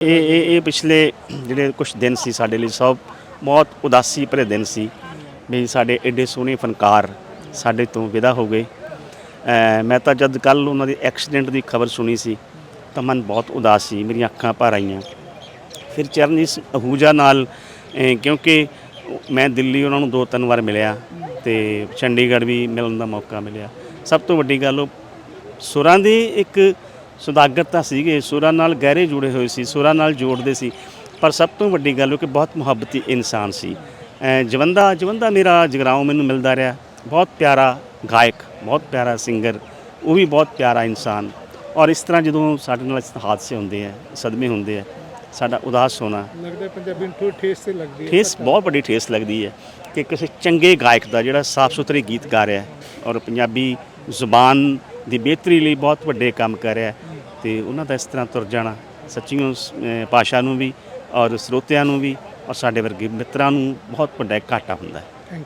ਇਹ ਇਹ ਇਹ ਪਿਛਲੇ ਜਿਹੜੇ ਕੁਝ ਦਿਨ ਸੀ ਸਾਡੇ ਲਈ ਸਭ ਬਹੁਤ ਉਦਾਸੀ ਭਰੇ ਦਿਨ ਸੀ ਵੀ ਸਾਡੇ ਐਡੇ ਸੋਹਣੇ ਫਨਕਾਰ ਸਾਡੇ ਤੋਂ ਵਿਦਾ ਹੋ ਗਏ। ਮੈਂ ਤਾਂ ਜਦ ਕੱਲ ਉਹਨਾਂ ਦੇ ਐਕਸੀਡੈਂਟ ਦੀ ਖਬਰ ਸੁਣੀ ਸੀ ਤਾਂ ਮਨ ਬਹੁਤ ਉਦਾਸ ਸੀ, ਮੇਰੀਆਂ ਅੱਖਾਂ ਭਰ ਆਈਆਂ। ਫਿਰ ਚਰਨਜੀਤ ਅਹੂਜਾ ਨਾਲ ਕਿਉਂਕਿ ਮੈਂ ਦਿੱਲੀ ਉਹਨਾਂ ਨੂੰ ਦੋ ਤਿੰਨ ਵਾਰ ਮਿਲਿਆ ਤੇ ਚੰਡੀਗੜ੍ਹ ਵੀ ਮਿਲਣ ਦਾ ਮੌਕਾ ਮਿਲਿਆ। ਸਭ ਤੋਂ ਵੱਡੀ ਗੱਲ ਉਹ ਸੁਰਾਂ ਦੀ ਇੱਕ ਸੁਦਾਗਰਤਾ ਸੀਗੇ ਸੁਰਾਂ ਨਾਲ ਗਹਿਰੇ ਜੁੜੇ ਹੋਏ ਸੀ ਸੁਰਾਂ ਨਾਲ ਜੋੜਦੇ ਸੀ ਪਰ ਸਭ ਤੋਂ ਵੱਡੀ ਗੱਲ ਉਹ ਕਿ ਬਹੁਤ ਮੁਹੱਬਤੀ ਇਨਸਾਨ ਸੀ। ਜਵੰਦਾ ਜਵੰਦਾ ਮੇਰਾ ਜਗਰਾਉਂ ਮੈਨੂੰ ਮਿਲਦਾ ਰਿਹਾ। ਬਹੁਤ ਪਿਆਰਾ ਗਾਇਕ ਬਹੁਤ ਪਿਆਰਾ ਸਿੰਗਰ ਉਹ ਵੀ ਬਹੁਤ ਪਿਆਰਾ ਇਨਸਾਨ। ਔਰ ਇਸ ਤਰ੍ਹਾਂ ਜਦੋਂ ਸਾਡੇ ਨਾਲ ਹਾਦਸੇ ਹੁੰਦੇ ਆ ਸਦਮੇ ਹੁੰਦੇ ਆ ਸਾਡਾ ਉਦਾਸ ਹੋਣਾ। ਲੱਗਦਾ ਪੰਜਾਬੀ ਨੂੰ ਥੋੜੀ ਠੇਸ ਤੇ ਲੱਗਦੀ ਹੈ ਠੇਸ ਬਹੁਤ ਵੱਡੀ ਠੇਸ ਲੱਗਦੀ ਹੈ ਕਿ ਕਿਸੇ ਚੰਗੇ ਗਾਇਕ ਦਾ ਜਿਹੜਾ ਸਾਫ਼ ਸੁਥਰੇ ਗੀਤ ਗਾ ਰਿਹਾ ਔਰ ਪੰਜਾਬੀ ਜ਼ੁਬਾਨ ਦੀ ਬਿਹਤਰੀ ਲਈ ਬਹੁਤ ਵੱਡੇ ਕੰਮ ਕਰ ਰਿਹਾ ਤੇ ਉਹਨਾਂ ਦਾ ਇਸ ਤਰ੍ਹਾਂ ਤੁਰ ਜਾਣਾ, ਸੱਚੀਓ ਸ- ਭਾਸ਼ਾ ਨੂੰ ਵੀ ਔਰ ਸਰੋਤਿਆਂ ਨੂੰ ਵੀ ਔਰ ਸਾਡੇ ਵਰਗੇ ਮਿੱਤਰਾਂ ਨੂੰ ਬਹੁਤ ਵੱਡਾ ਇੱਕ ਘਾਟਾ ਹੁੰਦਾ ਹੈ।